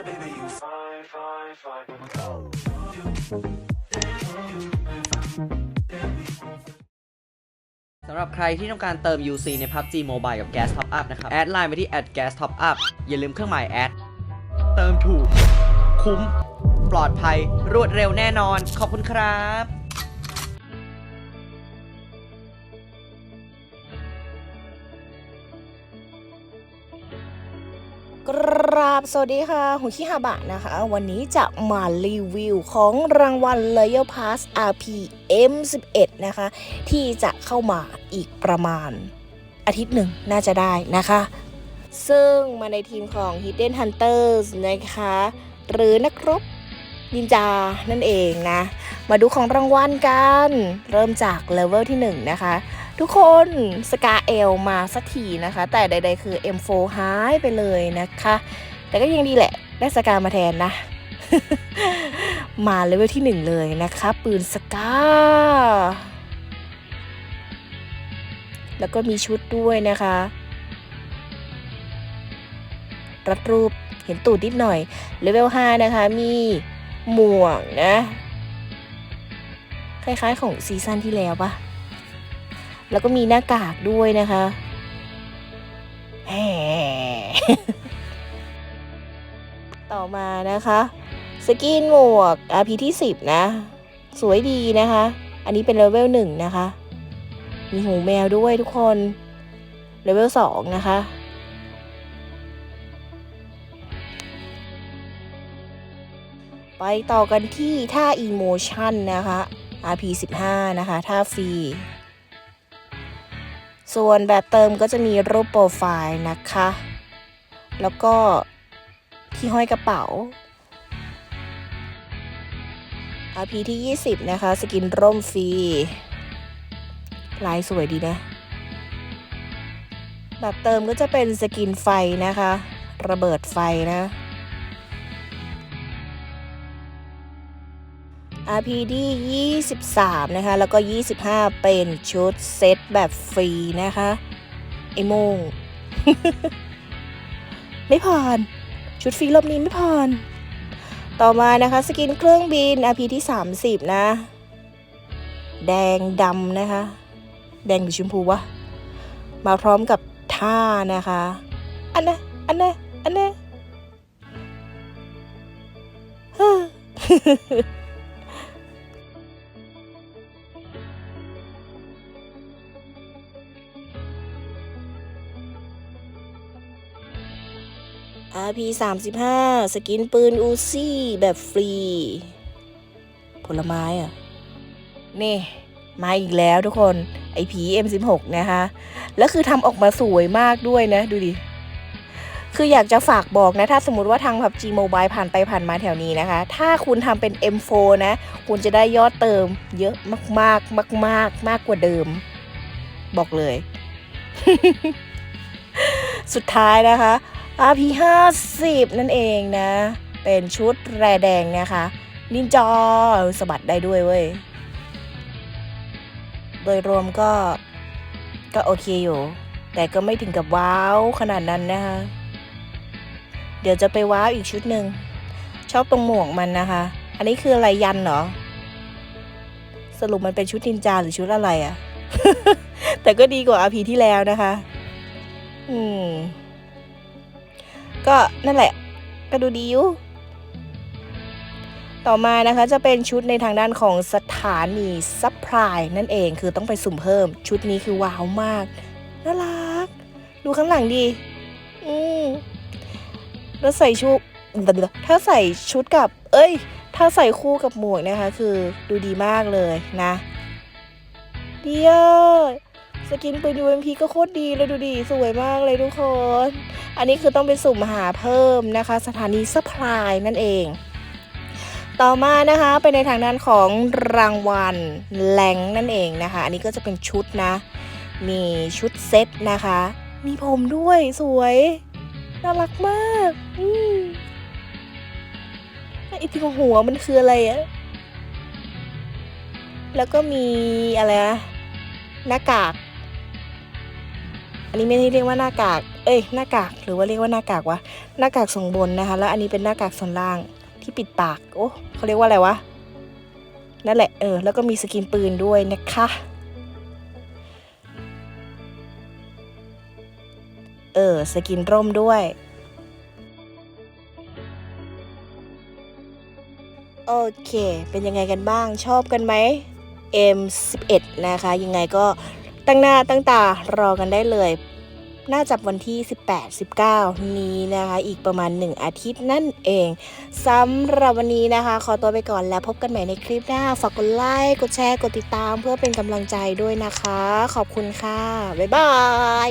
yeah, baby, you fine, fine, fine. สำหรับใครที่ต้องการเติม UC ใน PUBG Mobile กับ Gas Top Up นะครับ แอดไลน์ไปที่ @gas top up อย่าลืมเครื่องหมายแอด เติมถูก คุ้ม ปลอดภัย รวดเร็วแน่นอน ขอบคุณครับ กราบสวัสดีค่ะหุชิฮาบะนะคะ วันนี้จะมารีวิวของรางวัล Royal Pass RPM 11 นะคะ ที่จะเข้ามาอีกประมาณ อาทิตย์หนึ่งน่าจะได้นะคะ ซึ่งมาในทีมของ Hidden Hunters นะคะ หรือนักรบนินจา นั่นเองนะ มาดูของรางวัลกัน เริ่มจากเลเวลที่ 1 นะคะ ทุกคนสกาเอลมาสักทีนะคะ แต่ใด ๆ คือ M4 หายไปเลยนะคะ แต่ก็ยังดีแหละ ได้สกามาแทนนะ มาเลเวลที่1เลยนะคะ ปืนสกาแล้วก็มีชุดด้วยนะคะ รัดรูปเห็นตูดนิดหน่อย เลเวล 5 นะคะ มีหมวกนะ คล้ายๆของซีซั่นที่แล้วปะ แล้วก็มีหน้ากากด้วยนะคะแหมต่อมานะคะ สกินหมวก RP ที่ 10 นะ สวยดีนะคะ อันนี้เป็นเลเวล1นะคะ มีหูแมวด้วยทุกคนเลเวล2นะคะไปต่อกันที่ท่า Emotion นะคะ RP 15นะคะ ท่าฟรี ส่วนแบบเติมก็จะมีรูปโปรไฟล์นะคะ แล้วก็ที่ห้อยกระเป๋า RP ที่ 20 นะคะ สกินร่มฟรี ลายสวยดีนะ แบบเติมก็จะเป็นสกินไฟนะคะ ระเบิดไฟนะ RPD 23 นะคะ แล้วก็ 25 เป็นชุดเซตแบบฟรีนะคะไอโมงไม่ผ่านชุดฟรีรอบนี้ไม่ผ่านต่อมานะคะ สกินเครื่องบิน RP ที่30 นะ แดงดำนะคะ แดงหรือชมพูวะ มาพร้อมกับท่านะคะ อันนะอันนะอันนะ RP 35 สกินปืนอูซี่แบบฟรี ผลไม้อะ นี่ มาอีกแล้วทุกคน ไอผี M16 นะคะ แล้วคือทำออกมาสวยมากด้วยนะ ดูดิ คืออยากจะฝากบอกนะ ถ้าสมมติว่าทาง PUBG Mobile ผ่านไปผ่านมาแถวนี้นะคะ ถ้าคุณทำเป็น M4 นะ คุณจะได้ยอดเติมเยอะมากๆ มาก ๆ มากกว่าเดิม บอกเลย สุดท้ายนะคะ RP 50นั่นเองนะ เป็นชุดแรแดงนะคะ นินจอสะบัดได้ด้วยเว้ย โดยรวมก็ก็โอเคอยู่ แต่ก็ไม่ถึงกับว้าวขนาดนั้นนะคะ เดี๋ยวจะไปว้าวอีกชุดหนึ่ง ชอบตรงหมวกมันนะคะ อันนี้คืออะไรยันเหรอ สรุปมันเป็นชุดนินจาหรือชุดอะไรอะแต่ก็ดีกว่า RP ที่แล้วนะคะ อืม ก็นั่นแหละ ก็ดูดีอยู่ ต่อมานะคะจะเป็นชุดในทางด้านของสถานีซัพพลายนั่นเองคือต้องไปสุ่มเพิ่ม ชุดนี้คือว้าวมากน่ารัก ดูข้างหลังดี อืมแล้วใส่ชุดถ้าใส่ชุดกับ เอ้ย ถ้าใส่คู่กับหมวกนะคะ คือดูดีมากเลยนะ เดียว สกินปืน UMP ก็โคตรดีเลยดูดีสวยมากเลยทุกคน อันนี้คือต้องไปสุ่มหาเพิ่มนะคะ สถานีซัพพลายนั่นเอง ต่อมานะคะไปในทางด้านของรางวัลแหลงนั่นเองนะคะ อันนี้ก็จะเป็นชุดนะ มีชุดเซตนะคะ มีผมด้วยสวยน่ารักมากอืมไอ้ที่หัวมันคืออะไรอะแล้วก็มีอะไรนะหน้ากาก อันนี้ไม่ได้เรียกว่าหน้ากาก เอ้ยหน้ากากหรือว่าเรียกว่าหน้ากากวะหน้ากากทรงบนนะคะ แล้วอันนี้เป็นหน้ากากส่วนล่างที่ปิดปากโอ้เขาเรียกว่าอะไรวะนั่นแหละเออแล้วก็มีสกินปืนด้วยนะคะเออสกินร่มด้วยโอเค เป็นยังไงกันบ้างชอบกันไหม M11 นะคะ ยังไงก็ ตั้งหน้าตั้งตารอกันได้เลย น่าจะวันที่ 18 19 นี้นะคะ อีกประมาณ 1 อาทิตย์นั่นเองสำหรับวันนี้นะคะ ขอตัวไปก่อนแล้วพบกันใหม่ในคลิปหน้า ฝากกดไลค์กดแชร์กดติดตามเพื่อเป็นกำลังใจด้วยนะคะ ขอบคุณค่ะ บ๊ายบาย